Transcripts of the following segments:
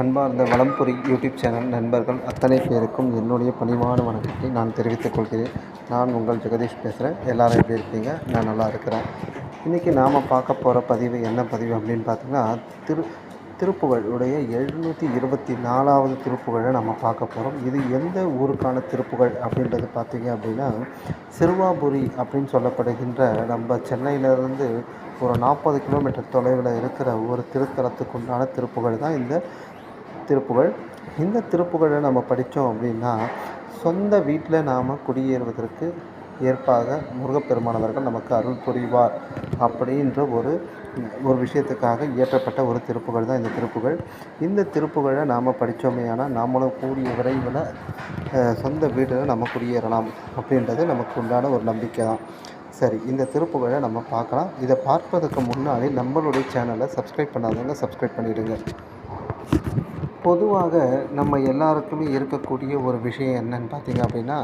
அன்பார்ந்த Valampuri YouTube channel நண்பர்கள் அத்தனை பேருக்கும் என்னுடைய பணிவான வணக்கத்தை நான் தெரிவித்துக் கொள்கிறேன். நான் உங்கள் ஜெகதீஷ் பேசுகிறேன் எல்லாரும் எப்படி இருக்கீங்க? நான் நல்லா இருக்கிறேன். இன்றைக்கி நாம் பார்க்க போகிற பதிவு என்ன பதிவு அப்படின்னு பார்த்தீங்கன்னா திரு திருப்புகழுடைய எழுநூற்றி இருபத்தி நாலாவது திருப்புகழை நம்ம பார்க்க போகிறோம் இது எந்த ஊருக்கான திருப்புகழ் அப்படின்றது பார்த்தீங்க அப்படின்னா சிறுவாபுரி அப்படின்னு சொல்லப்படுகின்ற நம்ம சென்னையிலேருந்து ஒரு நாற்பது கிலோமீட்டர் தொலைவில் இருக்கிற ஒரு திருத்தலத்துக்கு உண்டான திருப்புகழ் தான் இந்த திருப்புகழ் இந்த திருப்புகழை நம்ம படித்தோம் அப்படின்னா சொந்த வீட்டில் நாம் குடியேறுவதற்கு ஏற்பாக முருகப்பெருமானவர்கள் நமக்கு அருள் புரிவார் அப்படின்ற ஒரு ஒரு விஷயத்துக்காக இயற்றப்பட்ட ஒரு திருப்புகழ் தான் இந்த திருப்புகழ் இந்த திருப்புகழை நாம் படித்தோமே ஆனால் நாமளும் கூடிய விரைவில் சொந்த வீட்டில் நம்ம குடியேறலாம் அப்படின்றது நமக்கு உண்டான ஒரு நம்பிக்கை தான். சரி இந்த திருப்புகழை நம்ம பார்க்கலாம். இதை பார்ப்பதற்கு முன்னாடி நம்மளுடைய சேனலை சப்ஸ்கிரைப் பண்ணாதவங்க சப்ஸ்கிரைப் பண்ணிவிடுங்க பொதுவாக நம்ம எல்லாருக்குமே இருக்கக்கூடிய ஒரு விஷயம் என்னன்னு பார்த்தீங்க அப்படின்னா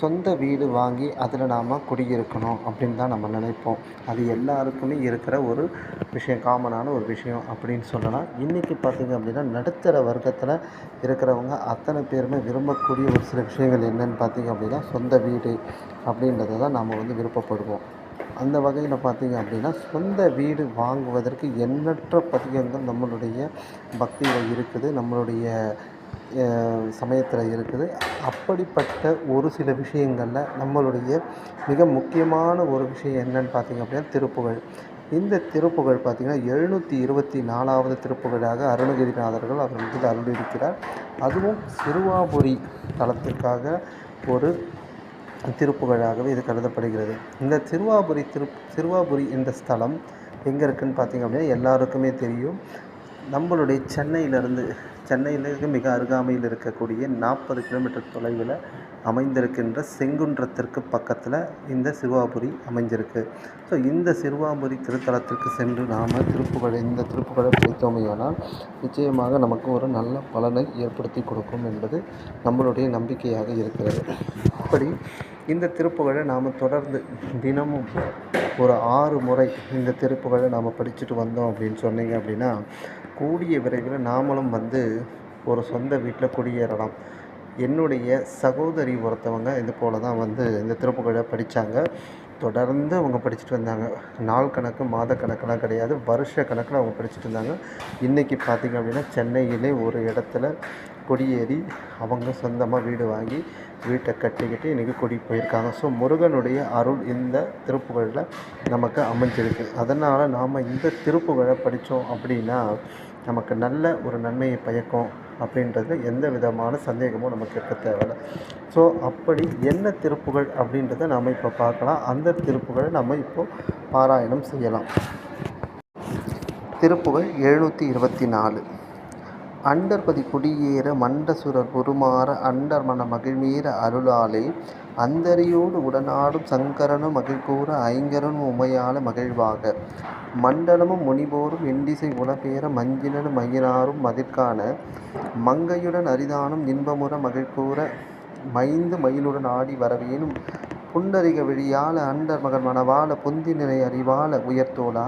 சொந்த வீடு வாங்கி அதில் நாம் குடியிருக்கணும் அப்படின்னு தான் நம்ம நினைப்போம். அது எல்லாருக்குமே இருக்கிற ஒரு விஷயம் காமனான ஒரு விஷயம் அப்படின்னு சொல்லலாம். இன்றைக்கி பார்த்தீங்க அப்படின்னா நடுத்தர வர்க்கத்தில் இருக்கிறவங்க அத்தனை பேருமே விரும்பக்கூடிய ஒரு சில விஷயங்கள் என்னன்னு பார்த்தீங்க அப்படின்னா சொந்த வீடு அப்படின்றத தான் நாம் வந்து விருப்பப்படுவோம். அந்த வகையில் பார்த்தீங்க அப்படின்னா சொந்த வீடு வாங்குவதற்கு எண்ணற்ற பதிகங்கள் நம்மளுடைய பக்தியில் இருக்குது நம்மளுடைய சமயத்தில் இருக்குது. அப்படிப்பட்ட ஒரு சில விஷயங்களில் நம்மளுடைய மிக முக்கியமான ஒரு விஷயம் என்னன்னு பார்த்திங்க அப்படின்னா திருப்புகழ். இந்த திருப்புகழ் பார்த்திங்கன்னா எழுநூற்றி இருபத்தி நாலாவது திருப்புகழாக அருணகிரிநாதர்கள் அவர் வந்து அருளியிருக்கிறார். அதுவும் சிறுவாபுரி தலத்திற்காக ஒரு திருப்புகழாகவே இது கருதப்படுகிறது. இந்த திருவாபுரி திரு திருவாபுரி என்ற ஸ்தலம் எங்கே இருக்குதுன்னு பார்த்தீங்க அப்படின்னா எல்லாருக்குமே தெரியும். நம்மளுடைய சென்னையிலேருந்து சென்னையிலிருந்து மிக அருகாமையில் இருக்கக்கூடிய நாற்பது கிலோமீட்டர் தொலைவில் அமைந்திருக்கின்ற செங்குன்றத்திற்கு பக்கத்தில் இந்த சிறுவாபுரி அமைஞ்சிருக்கு. ஸோ இந்த சிறுவாபுரி திருத்தலத்திற்கு சென்று நாம் திருப்புகழை இந்த திருப்புகழை படித்தோமையானால் நிச்சயமாக நமக்கு ஒரு நல்ல பலனை ஏற்படுத்தி கொடுக்கும் என்பது நம்மளுடைய நம்பிக்கையாக இருக்கிறது. அப்படி இந்த திருப்புகழை நாம் தொடர்ந்து தினமும் ஒரு ஆறு முறை இந்த திருப்புகழை நாம் படிச்சுட்டு வந்தோம் அப்படின்னு சொன்னீங்க அப்படின்னா கூடிய விரைவில் நாமளும் வந்து ஒரு சொந்த வீட்டில் குடியேறலாம். என்னுடைய சகோதரி ஒருத்தவங்க இது போல் தான் வந்து இந்த திருப்புகழை படித்தாங்க தொடர்ந்து அவங்க படிச்சுட்டு வந்தாங்க. நாள் கணக்கு மாத கணக்கெலாம் கிடையாது. வருஷ கணக்கில் அவங்க படிச்சுட்டு இருந்தாங்க. இன்றைக்கி பார்த்திங்க அப்படின்னா சென்னையிலே ஒரு இடத்துல கொடியேறி அவங்க சொந்தமாக வீடு வாங்கி வீட்டை கட்டிக்கிட்டு இன்றைக்கி கொடி போயிருக்காங்க. ஸோ முருகனுடைய அருள் இந்த திருப்புகழில் நமக்கு அமைஞ்சிருக்கு. அதனால் நாம் இந்த திருப்புகழை படித்தோம் அப்படின்னா நமக்கு நல்ல ஒரு நன்மையை பயக்கும் அப்படின்றது எந்த விதமான சந்தேகமும் நமக்கு இருக்க தேவையில்ல. ஸோ அப்படி என்ன திருப்புகள் அப்படின்றத நாம் இப்போ பார்க்கலாம். அந்த திருப்புகளை நம்ம இப்போது பாராயணம் செய்யலாம். திருப்புகள் எழுநூற்றி இருபத்தி நாலு. அண்டர்பதி குடியேற மண்டசுரர் குருமாற அண்டர் மன மகிழ்மீற அருளாலே அந்தரியோடு உடனாடும் சங்கரனும் மகிழ்கூற ஐங்கரனும் உமையால மகிழ்வாக. மண்டலமும் முனிபோரும் எண்டிசை உலபேர மஞ்சினனும் மயினாரும் மதிர்கான மங்கையுடன் அரிதானும் இன்பமுற மகிழ்கூற மைந்து மயிலுடன் ஆடி வரவேனும் புண்டரிக விழியால அண்டர் மகன் மணவாள புந்தினிறை அறிவால உயர்த்தோலா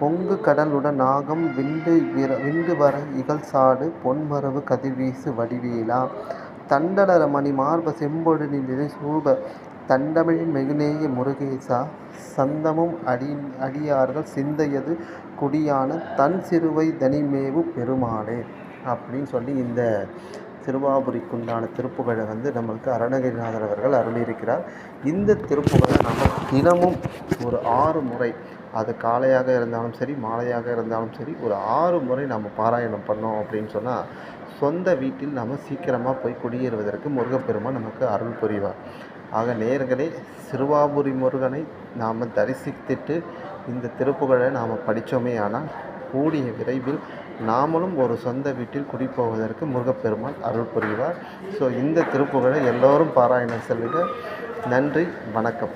பொங்கு கடலுடன் நாகம் விண்டு விர விண்டு வர இகழ்சாடு பொன்மரவு கதிர்வீசு வடிவேலா. தண்டலர மணி மார்ப செம்பொழில் நிலை சூப தண்டமிழின் மெகுநேய முருகேசா. சந்தமும் அடி அடியார்கள் சிந்தையது குடியான தன் சிறுவை தனிமேவு பெருமாளே. அப்படின்னு சொல்லி இந்த திருவாபுரிக்குண்டான திருப்புகழை வந்து நம்மளுக்கு அருணகிரிநாதர் அவர்கள் அருளியிருக்கிறார். இந்த திருப்புகழை நம்ம தினமும் ஒரு ஆறு முறை அது காலையாக இருந்தாலும் சரி மாலையாக இருந்தாலும் சரி ஒரு ஆறு முறை நம்ம பாராயணம் பண்ணோம் அப்படின்னு சொன்னால் சொந்த வீட்டில் நம்ம சீக்கிரமாக போய் குடியேறுவதற்கு முருகப்பெருமான் நமக்கு அருள் புரிவார். ஆக நேர்களே சிறுவாபுரி முருகனை நாம் தரிசித்துட்டு இந்த திருப்புகழை நாம் படித்தோமே ஆனால் கூடிய விரைவில் நாமளும் ஒரு சொந்த வீட்டில் குடிப்போவதற்கு முருகப்பெருமான் அருள் புரிவார். ஸோ இந்த திருப்புகழை எல்லோரும் பாராயணம் செல்லுங்கள் நன்றி வணக்கம்.